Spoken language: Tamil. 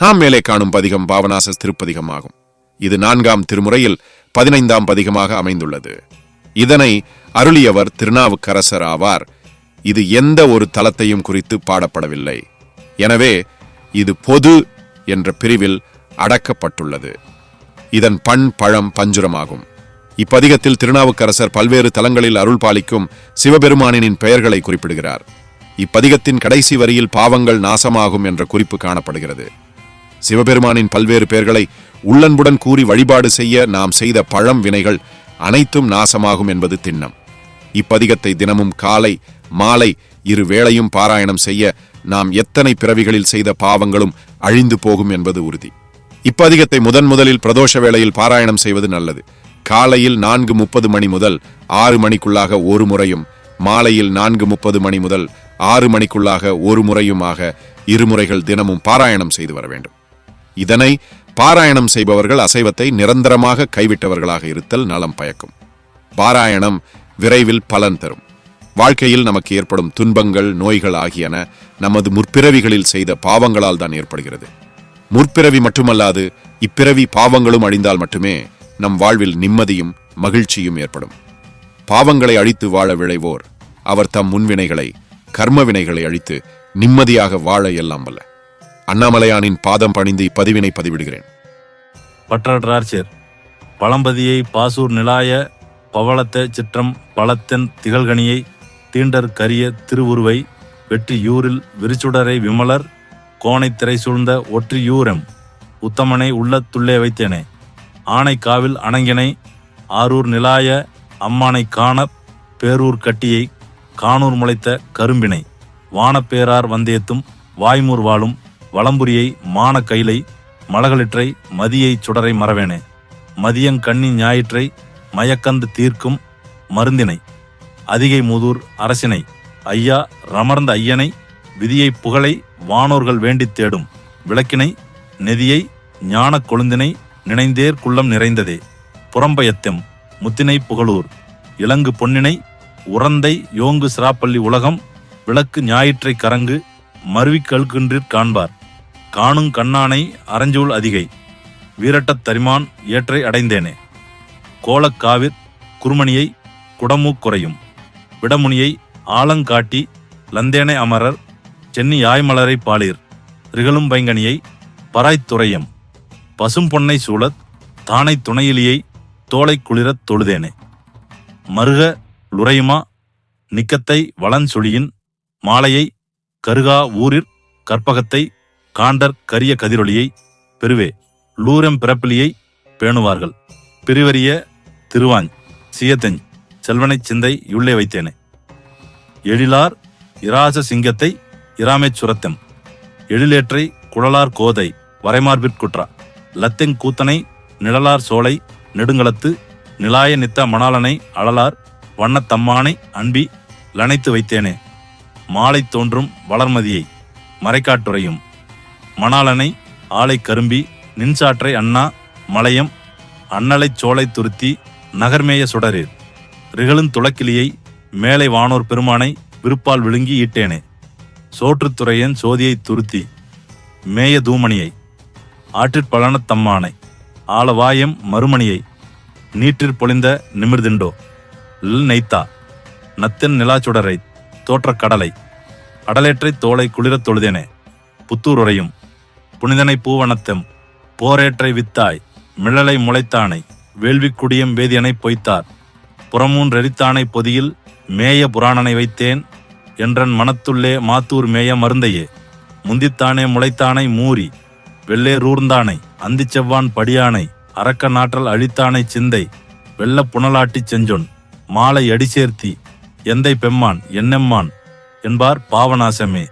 நாம் மேலே காணும் பதிகம் பாவநாச திருப்பதிகம் ஆகும் இது நான்காம் திருமுறையில் பதினைந்தாம் பதிகமாக அமைந்துள்ளது. இதனை அருளியவர் திருநாவுக்கரசர் ஆவார். இது எந்த ஒரு தலத்தையும் குறித்து பாடப்படவில்லை. எனவே இது பொது என்ற பிரிவில் அடக்கப்பட்டுள்ளது. இதன் பண் பழம் பஞ்சுரமாகும். இப்பதிகத்தில் திருநாவுக்கரசர் பல்வேறு தலங்களில் அருள் பாலிக்கும் சிவபெருமானின் பெயர்களை குறிப்பிடுகிறார். இப்பதிகத்தின் கடைசி வரியில் பாவங்கள் நாசமாகும் என்ற குறிப்பு காணப்படுகிறது. சிவபெருமானின் பல்வேறு பெயர்களை உள்ளன்புடன் கூறி வழிபாடு செய்ய நாம் செய்த பழம் வினைகள் அனைத்தும் நாசமாகும் என்பது திண்ணம். இப்பதிகத்தை தினமும் காலை மாலை இரு வேளையும் பாராயணம் செய்ய நாம் எத்தனை பிறவிகளில் செய்த பாவங்களும் அழிந்து போகும் என்பது உறுதி. இப்பதிகத்தை முதன் முதலில் பிரதோஷ வேளையில் பாராயணம் செய்வது நல்லது. காலையில் நான்கு முப்பது மணி முதல் ஆறு மணிக்குள்ளாக ஒரு முறையும் மாலையில் நான்கு முப்பது மணி முதல் ஆறு மணிக்குள்ளாக ஒரு முறையுமாக இருமுறைகள் தினமும் பாராயணம் செய்து வர வேண்டும். இதனை பாராயணம் செய்பவர்கள் அசைவத்தை நிரந்தரமாக கைவிட்டவர்களாக இருத்தல் நலம் பயக்கும். பாராயணம் விரைவில் பலன் தரும். வாழ்க்கையில் நமக்கு ஏற்படும் துன்பங்கள் நோய்கள் ஆகியன நமது முற்பிறவிகளில் செய்த பாவங்களால் தான் ஏற்படுகிறது. முற்பிறவி மட்டுமல்லாது இப்பிறவி பாவங்களும் அழிந்தால் மட்டுமே நம் வாழ்வில் நிம்மதியும் மகிழ்ச்சியும் ஏற்படும். பாவங்களை அழித்து வாழ விழைவோர் அவர் தம் முன்வினைகளை கர்ம வினைகளை அழித்து நிம்மதியாக வாழ எல்லாம் வல்ல. அண்ணாமலையானின் பாதம் பணிந்து இப்பதிவினை பதிவிடுகிறேன். பற்றற்றார்ச்சேர் பழம்பதியை பாசூர் நிலாய பவளத்த சிற்றம் பழத்தென் திகழ்கனியை தீண்டர் கரிய திருவுருவை வெற்றி யூரில் விரிச்சுடரை விமலர் கோணைத்திரை திரை சூழ்ந்த ஒற்றி யூரம் உத்தமனை உள்ளத்துள்ளே வைத்தேனே. ஆனைக்காவில் அணங்கினை ஆரூர் நிலாய அம்மானை காண பேரூர் கட்டியை காணூர் முளைத்த கரும்பினை வானப்பேரார் வந்தேத்தும் வாய்மூர் வாழும் வளம்புரியை மான கைலை மலகளிற்றை மதியை சுடரை மறவேனே. மதியங்கண்ணி ஞாயிற்றை மயக்கந்து தீர்க்கும் மருந்தினை. அதிகை முதூர் அரசினை. ஐயா ரமர்ந்த ஐயனை விதியை புகழை வானோர்கள் வேண்டித் தேடும் விளக்கினை நெதியை ஞானக் கொழுந்தினை நினைந்தேர் குள்ளம் நிறைந்ததே. புறம்பயத்தெம் முத்தினை புகழூர். இலங்கு பொன்னினை உறந்தை யோங்கு சிராப்பள்ளி உலகம் விளக்கு ஞாயிற்றை கரங்கு மருவிக் காண்பார். காணும் கண்ணானை அரஞ்சூல் அதிகை வீரட்டத் தரிமான் ஏற்றை அடைந்தேனே. கோலக்காவிர் குருமணியை குடமூக் குறையும் விடமுனியை ஆலங்காட்டி லந்தேனை அமரர் சென்னி யாய்மலரை பாளீர் ரிகழும் பைங்கனியை பராய்த்துறையம் பசும் பொன்னை சூழத் தானை துணையிலியை தோலை குளிரத் தொழுதேனே. மருக லுரையுமா நிக்கத்தை வளஞ்சொலியின் மாலையை கருகா ஊரிற் கற்பகத்தை காண்டர் கரிய கதிரொளியை பெருவே லூரம் பிறப்பிலியை பேணுவார்கள். பிரிவரிய திருவாஞ் சியத்தஞ் செல்வனைச் சிந்தை உள்ளே வைத்தேனே. எழிலார் இராச சிங்கத்தை இராமைச் சுரத்தம். எழிலேற்றை குழலார் கோதை வரைமார்பிற்குற்றா லத்தெங் கூத்தனை நிழலார் சோலை நெடுங்களத்து நிலாய நித்த மணாளனை அழலார் வண்ணத்தம்மானை அன்பி லனைத்து வைத்தேனே. மாலை தோன்றும் வளர்மதியை மறைக்காட்டுரையும் மணாலனை ஆலை கரும்பி நின்சாற்றை அண்ணா மலையம் அன்னலைச் சோலை துருத்தி நகர்மேய சுடரீர். ரிகளும் துளக்கிலியை மேலை வானோர் பெருமானை விருப்பால் விழுங்கி ஈட்டேனே. சோற்றுத்துறையன் சோதியை துருத்தி மேய தூமணியை ஆற்றிற் தம்மானை ஆலவாயம் மறுமணியை நீற்றிற் பொழிந்த நிமிர்திண்டோ ல் நெய்த்தா நத்தென் நிலாச்சுடரை தோற்றக் கடலை அடலேற்றை தோலை குளிரத் தொழுதேனே. புத்தூர் உரையும் புனிதனை பூவனத்தெம் போரேற்றை வித்தாய் மிழலை முளைத்தானை வேள்விக்குடியம் வேதியனை பொய்த்தார். புறமூன்றெரித்தானை பொதியில் மேய புராணனை வைத்தேன் என்றன் மனத்துள்ளே மாத்தூர் மேய மருந்தையே. முந்தித்தானே முளைத்தானை மூரி வெள்ளேரூர்ந்தானை அந்திச் செவ்வான் படியானை அரக்க நாற்றல் அழித்தானை சிந்தை வெள்ள புனலாட்டிச் செஞ்சொன் மாலை அடிசேர்த்தி எந்தை பெம்மான் என்னெம்மான் என்பார் பாவநாசமே.